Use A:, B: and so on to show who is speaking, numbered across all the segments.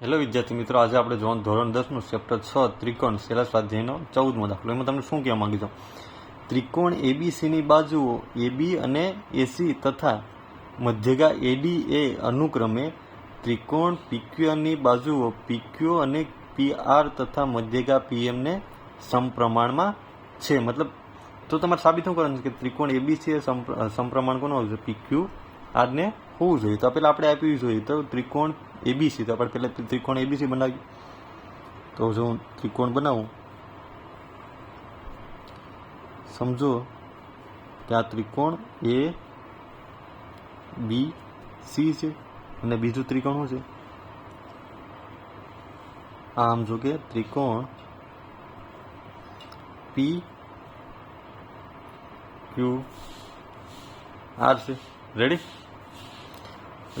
A: Hello વિદ્યાર્થી મિત્રો, આજે આપણે જોવાનું ધોરણ દસનું ચેપ્ટર છ, ત્રિકોણ શેલા સ્વાધ્યાયનો ચૌદમો દાખલો. એમાં તમને શું કહેવા માંગુ ત્રિકોણ એબીસીની બાજુઓ એબી અને એસી તથા મધ્યગા એડી એ અનુક્રમે ત્રિકોણ પીક્યુની બાજુઓ પીક્યુ અને પીઆર તથા મધ્યગા પીએમને સમપ્રમાણમાં છે. મતલબ, તો તમારે સાબિત શું કરવાનું છે કે ત્રિકોણ એબીસી એ સમપ્રમાણ કોનો જોઈએ? પીક્યુ આરને હોવું જોઈએ. તો પહેલાં આપણે આપ્યું જોઈએ. તો ત્રિકોણ એબીસી તો આપણે પહેલાં ત્રિકોણ એબીસી બનાવીએ. તો જો હું ત્રિકોણ બનાવું. સમજો કે આ ત્રિકોણ એ બી સી છે અને બીજું ત્રિકોણ શું છે? આમ જો કે ત્રિકોણ પી ક્યુ આર છે. રેડી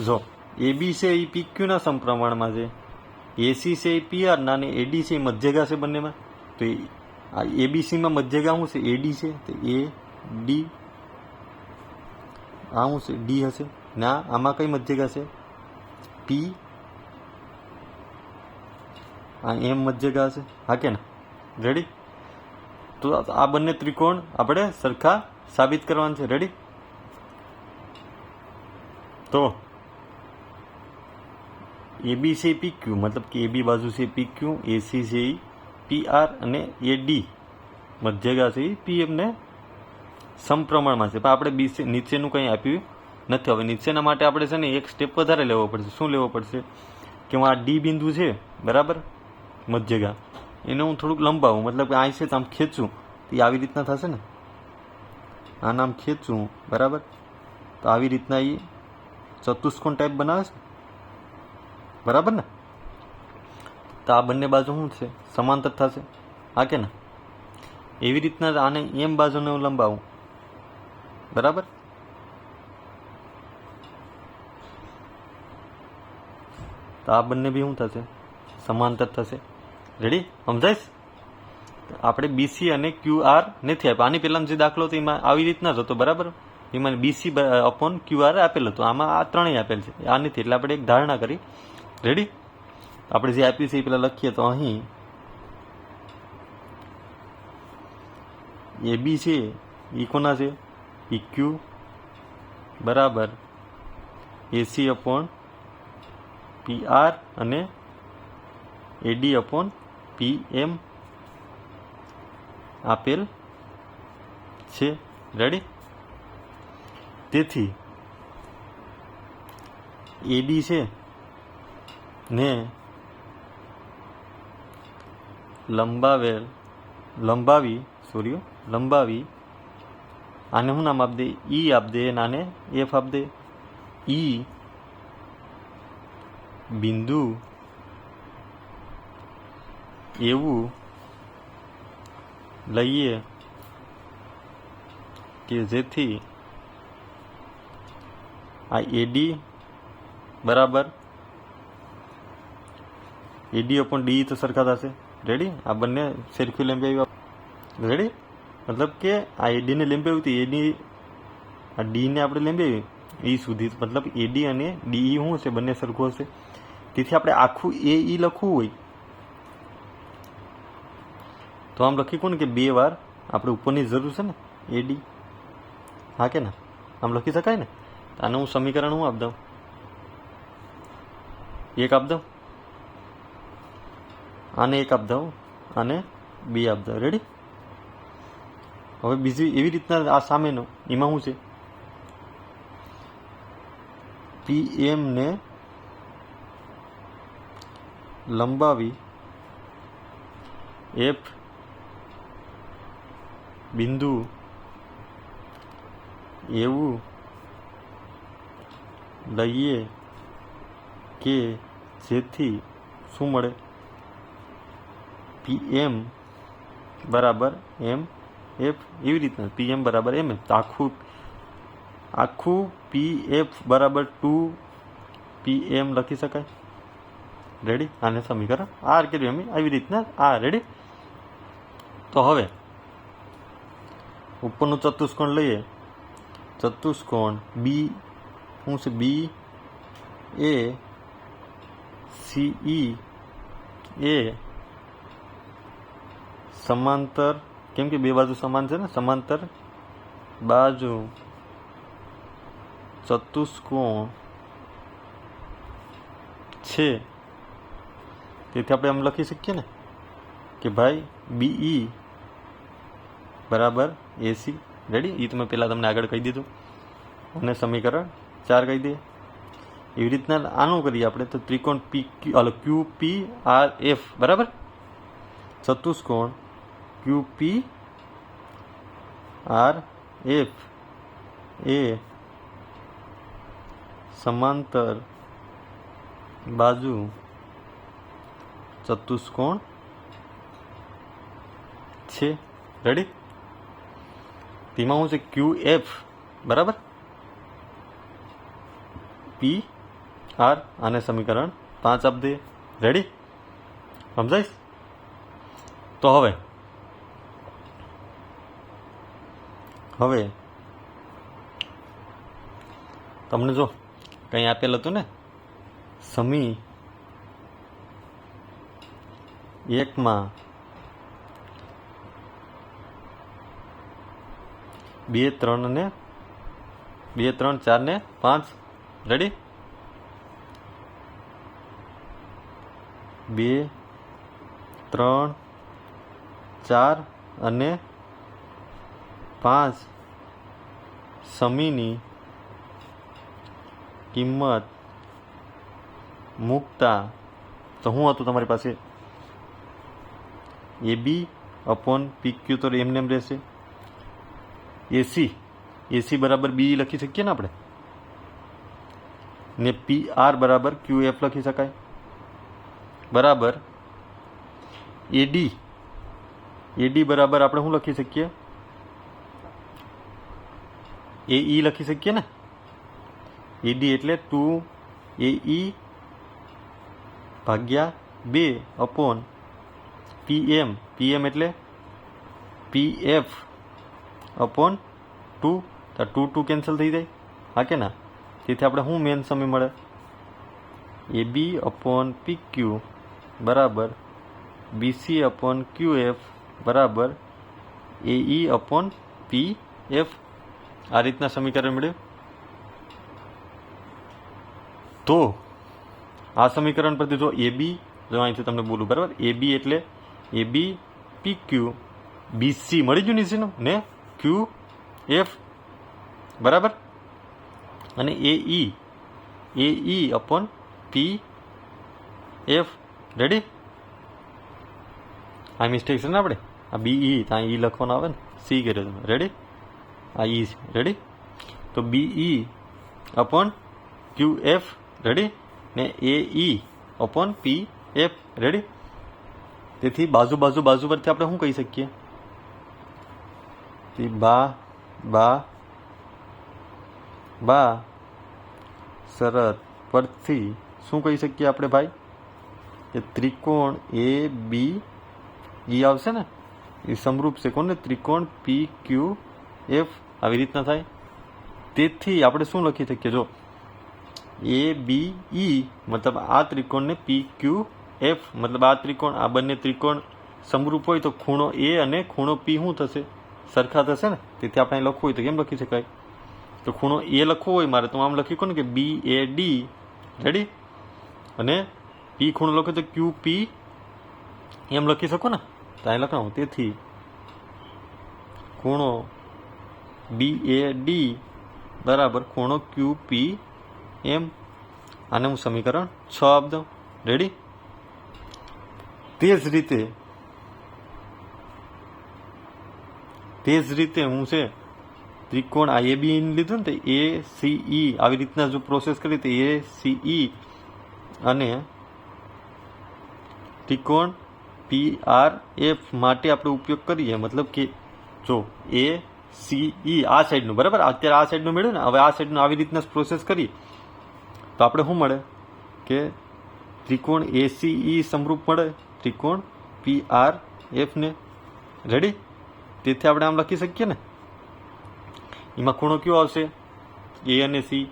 A: જો. એબી છે એ પીક્યુના સમપ્રમાણમાં છે? એસી છે એ પીઆર ના અને એડી છે એ મધ્યગા છે બંનેમાં? તો એ આ એબીસીમાં મધ્યગા શું છે? એડી છે. તો એ ડી આ શું છે? ડી હશે. ના, આમાં કઈ મધ્યગા છે? પી આ એમ મધ્યગા હશે. હા કે ના? રેડી તો આ બંને ત્રિકોણ આપણે સરખા સાબિત કરવાના છે. રેડી તો એબી છે પી ક્યુ મતલબ કે એ બી બાજુ છે પી ક્યુ એસી છે પી આર અને એ ડી મધ્યગા છે પી એમને સમપ્રમાણમાં છે. પણ આપણે બી નીચેનું કંઈ આપ્યું નથી. હવે નીચેના માટે આપણે છે ને એક સ્ટેપ વધારે લેવો પડશે. શું લેવો પડશે? કે હું આ ડી બિંદુ છે, બરાબર? મધ્યગા. એને હું થોડુંક લંબાવું. મતલબ કે આ છે આમ ખેંચું. તો એ આવી રીતના થશે ને? આ આમ ખેંચું, બરાબર? તો આવી રીતના એ ચતુષ્કોણ ટાઈપ બનાવે છે બરાબર ને? તો આ બંને બાજુ શું છે સમાંતર થશે. હા કે ના? એવી રીતના આને એમ બાજુને હું લંબાવું. બરાબર? તો આ બંને બી શું થશે? સમાંતર થશે. રેડી સમજાઈશ? આપણે બીસી અને ક્યુ આર નથી આપ્યા. આની પહેલાનો જે દાખલો હતો એમાં આવી રીતના જ હતો, બરાબર? એમાં બીસી અપોન ક્યુ આર આપેલ હતો. આમાં આ ત્રણેય આપેલ છે. આ નથી, એટલે આપણે એક ધારણા કરી. રેડી આપણે જે આપ્યું છે એ પેલા લખીએ તો અહીં. એ બી છે એ કોના છે? ઈ ક્યુ બરાબર. એસી અપોન પી આર અને એડી અપોન પી એમ આપેલ છે. રેડી તેથી એડી છે ને લંબાવેલ લંબાવી સોરી લંબાવી, આને શું નામ આપ દે ઈ આપી દે અને આને એફ આપી દે ઈ બિંદુ એવું લઈએ કે જેથી આ એડી બરાબર એડી અપોન ડી તો સરખા થશે રેડી આ બંને સરખી લેમ્બી રેડી મતલબ કે આ એડીને લેમ્બી હતી એડી આ ડીને આપણે લેમ્બી એ સુધી મતલબ એડી અને ડીઈ શું હશે? બંને સરખું હશે. તેથી આપણે આખું એ ઈ લખવું હોય. તો આમ લખી કોને કે બે વાર આપણે ઉપરની જરૂર છે ને? એડી હા કે ના? આમ લખી શકાય ને? આને હું સમીકરણ હું આપી દઉં? એક આપી દઉં? આને એક આપ દઉં આને બે આપ દઉં રેડી હવે બીજી એવી રીતના આ સામેનો, એમાં શું છે? પી એમને લંબાવી એફ બિંદુ એવું લઈએ કે જેથી શું મળે? પીએમ બરાબર એમ એફ એવી રીતના પી એમ બરાબર એમ એફ તો આખું આખું પી એફ બરાબર ટુ પી એમ લખી શકાય. રેડી આને સમીકરણ આર કર્યું એમ. આવી રીતના આ રેડી તો હવે ઉપરનું ચતુષ્કોણ લઈએ. ચતુષ્કોણ બી શું છે? બી એ સીઈ એ સમાંતર, કેમ કે બે બાજુ સમાન છે ને? સમાંતર બાજુ ચતુષ્કોણ છે. તેથી આપણે એમ લખી શકીએ ને કે ભાઈ બીઈ બરાબર એસી રેડી એ તમે પહેલાં તમને આગળ કહી દીધું. અને સમીકરણ ચાર કહી દઈએ. એવી રીતના આનું કરીએ આપણે તો ત્રિકોણ P Q Q P R F બરાબર? ચતુષ્કોણ ક્યુ પી આર એફ એ સમાંતર બાજુ ચતુષ્કોણ છે રેડી તેમાં શું છે ક્યુ એફ બરાબર પી આર આને સમીકરણ પાંચ આપી દઈએ રેડી સમજાઈશ તો હવે હવે, તમને જો કંઈ આપેલ હતું ને, સમી એકમાં બે, ત્રણ ને, બે, ત્રણ, ચાર ને, પાંચ રેડી બે, ત્રણ, ચાર અને પાંચ સમીની કિંમત મૂકતા, તો શું હતું તમારી પાસે? એ બી અપોન પી ક્યુ તો એમને એમ રહેશે. એસી એસી બરાબર બી લખી શકીએ ને આપણે? ને પી આર બરાબર ક્યુ એફ લખી શકાય. બરાબર. એડી એડી બરાબર આપણે શું લખી શકીએ? એ ઈ લખી શકીએ ને? એડી એટલે ટુ એ ઈ ભાગ્યા બે અપોન પીએમ પીએમ એટલે પી એફ અપોન ટુ. તો ટુ ટુ કેન્સલ થઈ જાય. હા કે ના? તેથી આપણે શું મેન સમય મળે? A B upon P Q બરાબર બીસી અપોન ક્યુ એફ બરાબર A E upon P F આ રીતના સમીકરણ મળ્યું? તો આ સમીકરણ પરથી જો એ બી જો અહીંથી તમને બોલું, બરાબર? એ બી એટલે એ બી પી ક્યુ બી સી મળી ગયું નીચેનું? ને? ક્યુ એફ બરાબર? અને A E A E upon P F ready આ મિસ્ટેક છે ને આપણે? આ બી ઈ ત્યાં ઈ લખવાનું આવે ને? સી કર્યો તમે. રેડી આ ઈ છે. રેડી તો B E upon Q F ready ને A E upon P F ready તેથી બાજુ બાજુ બાજુ પરથી આપણે શું કહી શકીએ? બા બા બા શરત પરથી શું કહી શકીએ આપણે ભાઈ? કે ત્રિકોણ એ બી ઈ આવશે ને? એ સમરૂપ છે કોને ત્રિકોણ પી ક્યુ એફ આવી રીતના થાય. તેથી આપણે શું લખી શકીએ? જો એ બી ઈ મતલબ આ ત્રિકોણને પી ક્યુ એફ મતલબ આ ત્રિકોણ, આ બંને ત્રિકોણ સમરૂપ હોય તો ખૂણો એ અને ખૂણો પી શું થશે? સરખા થશે ને? તેથી આપણે લખવું હોય તો કેમ લખી શકાય? તો ખૂણો એ લખવો હોય મારે, તો આમ લખ્યું કોને કે બી એ ડી રેડી અને પી ખૂણો લખો તો ક્યુ પી એમ લખી શકો ને? તો અહીં લખાવું. તેથી ખૂણો બી એ ડી બરાબર, ખૂણો ક્યુ પી એમ આને હું સમીકરણ છ આપી દઉં. રેડી તે જ રીતે, તે જ રીતે હું છે, ત્રિકોણ આ એ બી લીધું ને તો એ સી ઈ આવી રીતના જો પ્રોસેસ કરી તો એ સી ઈ અને ત્રિકોણ પી આર એફ માટે આપણે ઉપયોગ કરીએ. મતલબ કે જો એ સી ઈ આ સાઈડનું, બરાબર? અત્યારે આ સાઈડનું મેળવ્યું ને, હવે આ સાઈડનું આવી રીતના પ્રોસેસ કરી તો આપણે શું મળે? કે ત્રિકોણ એસીઈ સમરૂપ મળે, ત્રિકોણ પી આર એફને રેડી તેથી આપણે આમ લખી શકીએ ને? એમાં ખૂણો કયો આવશે? એ અને સી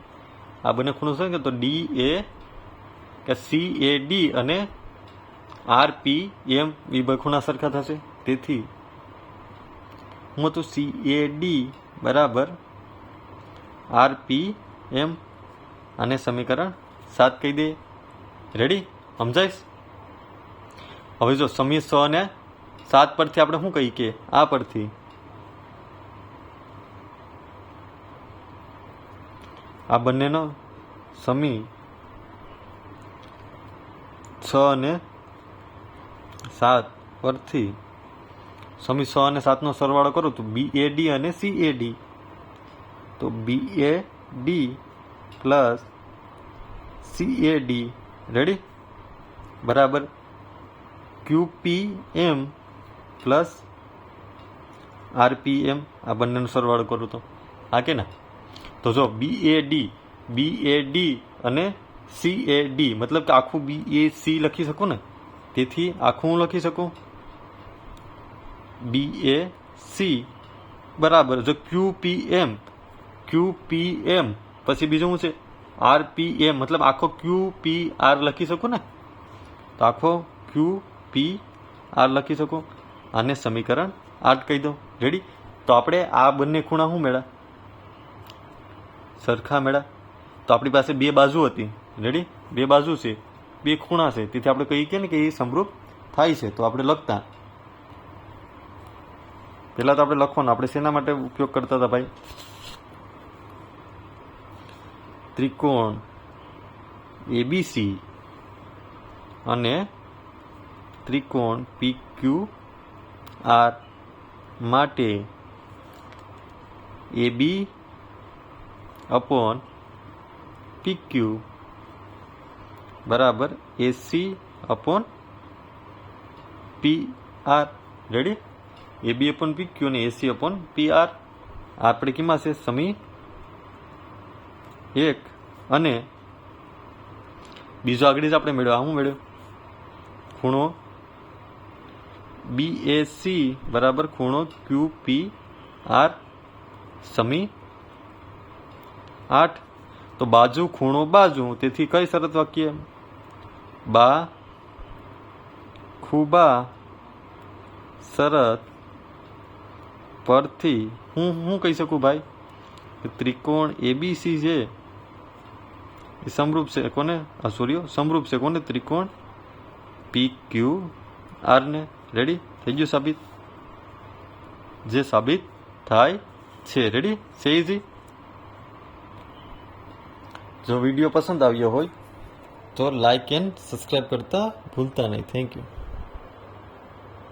A: આ બંને ખૂણો છે? કે તો ડી એ કે સી એ ડી અને આર પી એમ એ બે ખૂણા સરખા થશે. તેથી હું હતું સી એ ડી બરાબર આર પી એમ આને સમીકરણ સાત કહી દે. રેડી સમજાઈશ? હવે જો સમી સો ને સાત પરથી આપણે શું કહી કે આ પરથી? આ બંનેનો સમી છ અને સાત પરથી સમી છ અને સાતનો સરવાળો કરું તો બી એ ડી અને સી એ ડી તો B A D plus C A D ready બરાબર. ક્યુ એમ પ્લસ આરપીએમ આ બંનેનો સરવાળો કરું તો. હા કે ના? તો જો B A D B A D અને સી એ ડી મતલબ કે આખું બી એ સી લખી શકું ને? તેથી આખું હું લખી શકું? બી એ સી બરાબર. જો ક્યુ પી એમ ક્યુ પી એમ પછી બીજું શું છે? આર પી એમ મતલબ આખો ક્યુ પી આર લખી શકું ને? તો આખો ક્યુ પી આર લખી શકું. આને સમીકરણ આઠ કહી દો રેડી તો આપણે આ બંને ખૂણા શું મેળા? સરખા મેળા. તો આપણી પાસે બે બાજુ હતી. રેડી બે બાજુ છે. બે ખૂણા છે. તેથી આપણે કહીએ ને કે એ સમરૂપ થાય છે. તો આપણે લખતા પહેલાં તો આપણે લખવાનું. આપણે શેના માટે ઉપયોગ કરતા હતા ભાઈ? ત્રિકોણ એબીસી અને ત્રિકોણ પી ક્યુ આર માટે એબી અપોન પી ક્યુ બરાબર AC upon P R ready A B upon P Q અને એસી અપોન પી આર આપણે કેમાં છે? સમી એક. અને બીજો આગળ જ આપણે મેળવ્યો. શું મેળવ્યો? ખૂણો બી એ સી બરાબર ખૂણો ક્યુ પી આર સમી આઠ. તો બાજુ ખૂણો બાજુ, તેથી કઈ શરત વાક્ય? બા ખૂબા શરત પરથી હું હું કહી શકું ભાઈ? કે ત્રિકોણ એબીસી છે એ સમરૂપ છે કોને? આ સૂર્યો સમરૂપ છે, કોને? ત્રિકોણ પી ક્યુ આર ને. રેડી થઈ ગયું સાબિત? જે સાબિત થાય છે. રેડી છે ઇઝી જો વીડિયો પસંદ આવ્યો હોય તો લાઈક એન્ડ સબસ્ક્રાઈબ કરતા ભૂલતા નહીં. Thank you